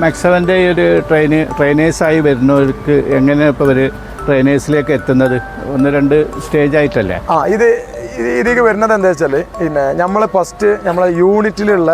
മാക്സവന്റെ ഈ ഒരു ട്രെയിന് ട്രെയിനേഴ്സായി വരുന്നവർക്ക് എങ്ങനെയാണ് ഇപ്പോൾ ഒരു ട്രെയിനേഴ്സിലേക്ക് എത്തുന്നത്? ഒന്ന് രണ്ട് സ്റ്റേജ് ആയിട്ടല്ലേ? ആ ഇത് ഇത് ഇതിലേക്ക് വരുന്നത് എന്താ വെച്ചാൽ പിന്നെ നമ്മൾ ഫസ്റ്റ് നമ്മളെ യൂണിറ്റിലുള്ള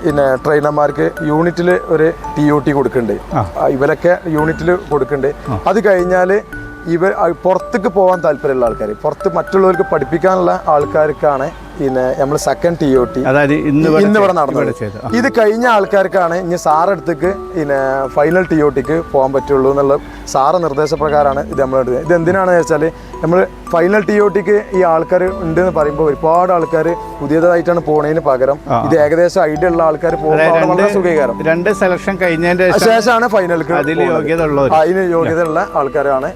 പിന്നെ ട്രെയിനർമാർക്ക് യൂണിറ്റിൽ ഒരു ടി ഒ ടി കൊടുക്കുന്നുണ്ട് ഇവരൊക്കെ യൂണിറ്റിൽ കൊടുക്കുന്നുണ്ട് അത് കഴിഞ്ഞാൽ ഇവർ പുറത്തേക്ക് പോകാൻ താല്പര്യമുള്ള ആൾക്കാർ പുറത്ത് മറ്റുള്ളവർക്ക് പഠിപ്പിക്കാനുള്ള ആൾക്കാർക്കാണ് പിന്നെ നമ്മൾ സെക്കൻഡ് ടി ഒ ടി അതായത് ഇന്ന് ഇവിടെ നടന്നു നടന്നത്. ഇത് കഴിഞ്ഞ ആൾക്കാർക്കാണ് ഇനി സാറെടുത്തേക്ക് പിന്നെ ഫൈനൽ ടി ഒ ടിക്ക് പോകാൻ പറ്റുള്ളൂ എന്നുള്ള സാറ് നിർദ്ദേശപ്രകാരമാണ് ഇത് നമ്മൾ എടുത്തത്. ഇത് എന്തിനാണെന്ന് വെച്ചാൽ നമ്മൾ ഫൈനൽ ടി ഒ ടിക്ക് ഈ ആൾക്കാർ ഉണ്ട് എന്ന് പറയുമ്പോൾ ഒരുപാട് ആൾക്കാർ പുതിയതായിട്ടാണ് പോണതിന് പകരം ഇത് ഏകദേശം ഐഡിയ ഉള്ള ആൾക്കാർ പോകുമ്പോൾ അവിടെ വളരെ സുഖീകരം. രണ്ട് സെലക്ഷൻ കഴിഞ്ഞതിന്റെ ശേഷം ശേഷമാണ് ഉള്ളവർ അതിന് യോഗ്യത ഉള്ള ആൾക്കാരാണ്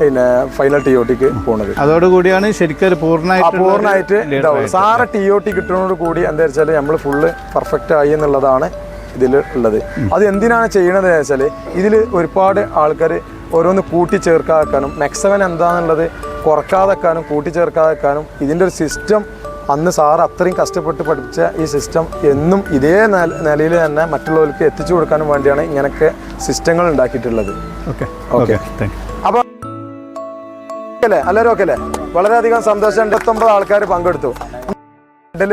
പിന്നെ ഫൈനൽ ടി ഒ ടിക്ക് പോണത്. അതോടുകൂടിയാണ് ശരിക്കും പൂർണമായിട്ട് പൂർണമായിട്ട് ഇതാവും സാറ് ടി ഒ ടി കിട്ടുന്നതോട് കൂടി എന്താ വെച്ചാൽ നമ്മൾ ഫുള്ള് പെർഫെക്റ്റ് ആയി എന്നുള്ളതാണ് ഇതിൽ ഉള്ളത്. അത് എന്തിനാണ് ചെയ്യണത് വെച്ചാൽ ഇതിൽ ഒരുപാട് ആൾക്കാർ ഓരോന്ന് കൂട്ടിച്ചേർക്കാതെക്കാനും മെക്സവൻ എന്താണെന്നുള്ളത് കുറക്കാതെക്കാനും കൂട്ടിച്ചേർക്കാതെക്കാനും ഇതിന്റെ ഒരു സിസ്റ്റം അന്ന് സാർ അത്രയും കഷ്ടപ്പെട്ട് പഠിച്ച ഈ സിസ്റ്റം എന്നും ഇതേ നിലയിൽ തന്നെ മറ്റുള്ളവർക്ക് എത്തിച്ചു കൊടുക്കാനും വേണ്ടിയാണ് ഇങ്ങനൊക്കെ സിസ്റ്റങ്ങൾ ഉണ്ടാക്കിയിട്ടുള്ളത്. Okay okay. താങ്ക് യു അല്ലേ എല്ലാവരും ഓക്കെ അല്ലേ വളരെയധികം സന്തോഷം. എൺപത്തൊമ്പത് ആൾക്കാർ പങ്കെടുത്തു. മെഡൽ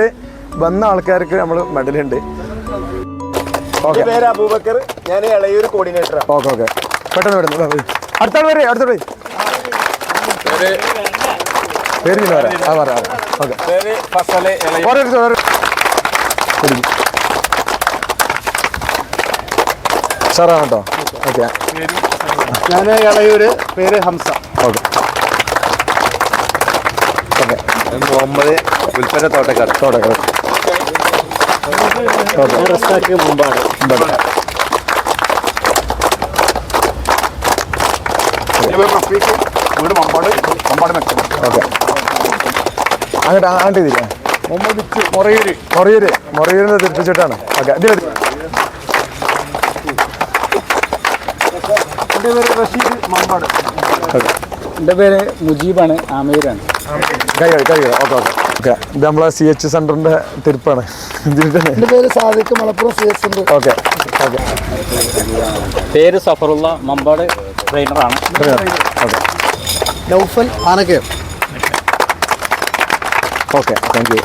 വന്ന ആൾക്കാർക്ക് നമ്മൾ മെഡലുണ്ട്. ഓക്കെ. പേര് അബൂബക്കർ. ഞാൻ ഇളയൊരു കോർഡിനേറ്റർ ഓക്കെ ഓക്കെ. പെട്ടെന്ന് അടുത്താൾ അടുത്ത പേര്. പിന്നെ വരാം ആ പറയാം ഓക്കെ. പേര് സാറാണ് കേട്ടോ? ഓക്കെ. ഞാൻ ഇളയൂര് പേര് ഹംസ. ഓക്കെ ഓക്കെ മുഹമ്മദ് ഉൽപ്പന്ന തോട്ടക്കാട് തോട്ടക്കാട് മുമ്പാണ്. വീട് മമ്പാട് മമ്പാട് മെച്ചം ഓക്കെ. അങ്ങോട്ട് അങ്ങോട്ട് ഇതില്ലേ മൊറയൂര്. മൊറയൂര്. മൊറയൂരിനെ തിരിപ്പിച്ചിട്ടാണ് ഓക്കെ ഇതിൽ എന്റെ പേര് റഷീദ് മമ്പാട്. എന്റെ പേര് മുജീബാണ് ആമയൂരാണ് കൈ കൈ കൈ ഓക്കെ ഓക്കെ. ഓക്കെ ഇത് നമ്മളെ സി എച്ച് സെന്ററിന്റെ തിരുപ്പാണ്. ഇതിൽ പേര് Sadiq Malappuram C H centre. Okay okay. പേര് Safarulla Mambad ട്രെയിനറാണ് okay. Noufal Anakkara okay thank you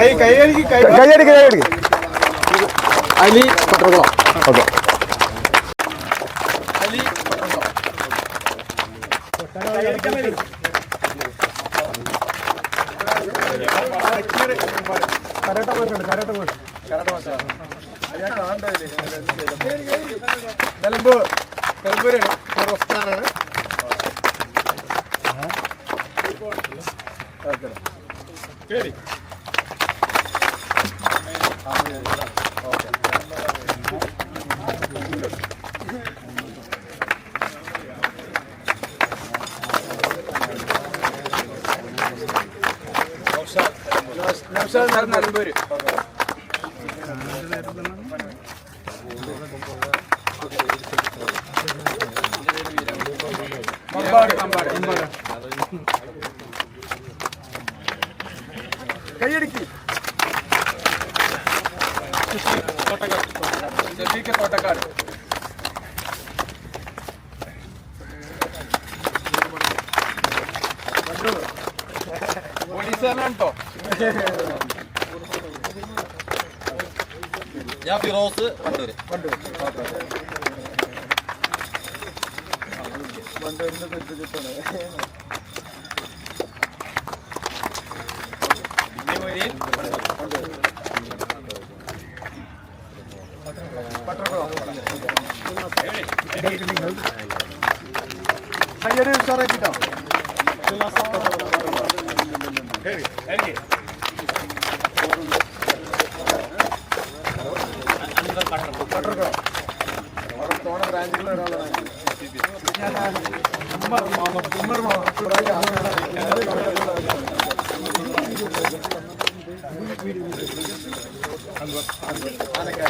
കൈ കൈ കഴുകി കൈ കൈയടിക്ക് കൈയടിക്ക് അലി പട്ടർകുളം ഓക്കെ നിലമ്പൂർ നിലമ്പൂരാണ് പ്രസ്ഥാനാണ് നിലമ്പൂര് മമ്പാട് മമ്പാട് കൈയടിക്ക് കോട്ടക്കാട് തോട്ടക്കാട് പോലീസുകാരനാണ് കേട്ടോ ഞാൻ ഫിറോസ് കൊണ്ടുവരും കയ്യൊരു സാറേ കിട്ടോ ശരി ಕೊಟ್ಟಿರ್ತಾರೆ ತೋಣ ಬ್ರಾಂಚ್ಗಳು ಇಡೋಲ್ಲ ಕುಮಾರ್ ಮಾವ ಕುಮಾರ್ ಮಾವ ಅದಕ್ಕೆ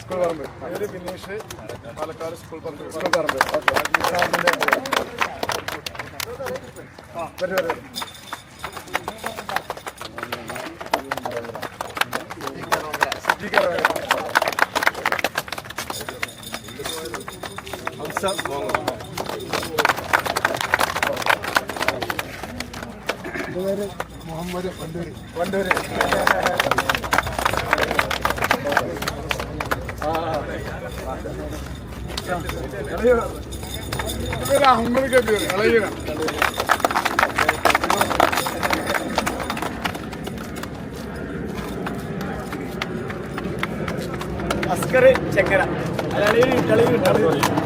സ്കൂൾ പറമ്പ് പേര് ബിനീഷ് പാലക്കാട് സ്കൂൾ പറമ്പ് സ്കൂൾ പറമ്പ് ഓക്കെ വരും വരും Hamsa സ്പീക്കർ മുഹമ്മദ് വണ്ടൂര് കബീർ ഇളയ അസ്കർ ചെക്കര. സുഫാൻ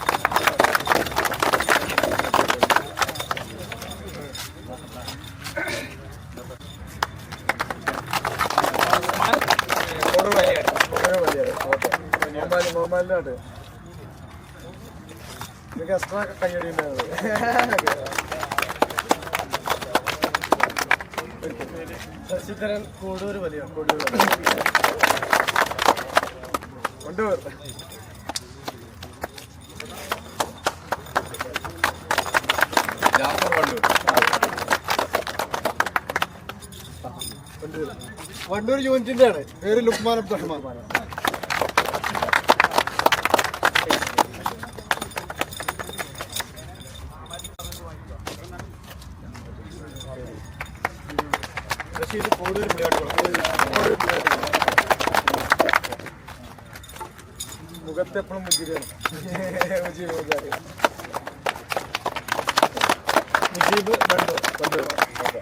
ആട്ട് നിങ്ങൾക്ക് എക്സ്ട്രാ കയ്യടി ശശിധരൻ കോടൂർ വലിയ കോടൂർ കൊണ്ടുപോർ വണ്ടൂർ യൂണിറ്റിന്റെ ആണ് പേര് ലുക്മാൻ അബ്ദുറഹ്മാൻ. മുഖത്ത് എപ്പോഴും മുജിരാണ് Mujeeb Mujeeb Wandoor okay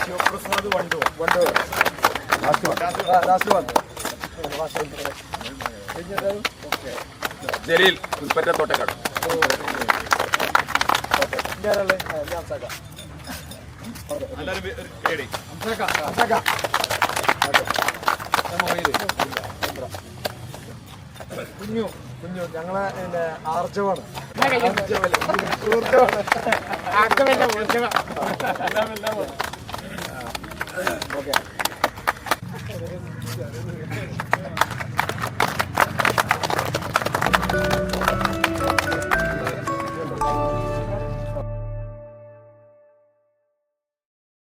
Sivaprasad Wandoor Wandoor last one. Last one. Jaleel Pulpatta Thottakkad. കുഞ്ഞു കുഞ്ഞു ഞങ്ങളെ പിന്നെ ആർജവാണ് ഓക്കെ